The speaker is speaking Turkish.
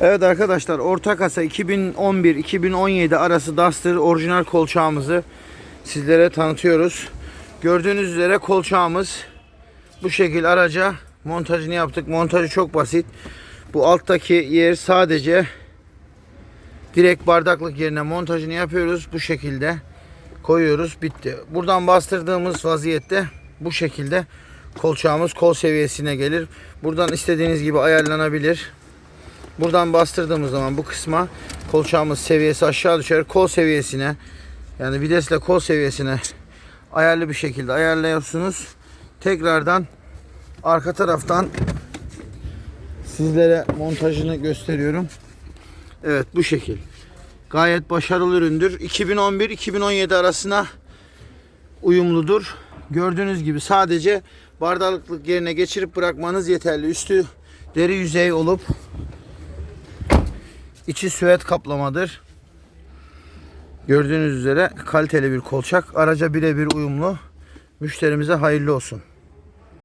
Evet arkadaşlar orta kasa 2011-2017 arası Duster orijinal kolçağımızı sizlere tanıtıyoruz. Gördüğünüz üzere kolçağımız bu şekil araca montajını yaptık. Montajı çok basit. Bu alttaki yer sadece direkt bardaklık yerine montajını yapıyoruz. Bu şekilde koyuyoruz. Bitti. Buradan bastırdığımız vaziyette bu şekilde kolçağımız kol seviyesine gelir. Buradan istediğiniz gibi ayarlanabilir. Buradan bastırdığımız zaman bu kısma kolçağımız seviyesi aşağı düşer. Kol seviyesine yani videsle kol seviyesine ayarlı bir şekilde ayarlıyorsunuz. Tekrardan arka taraftan sizlere montajını gösteriyorum. Evet bu şekil. Gayet başarılı üründür. 2011-2017 arasına uyumludur. Gördüğünüz gibi sadece bardaklık yerine geçirip bırakmanız yeterli. Üstü deri yüzey olup içi süet kaplamadır. Gördüğünüz üzere kaliteli bir kolçak. Araca birebir uyumlu. Müşterimize hayırlı olsun.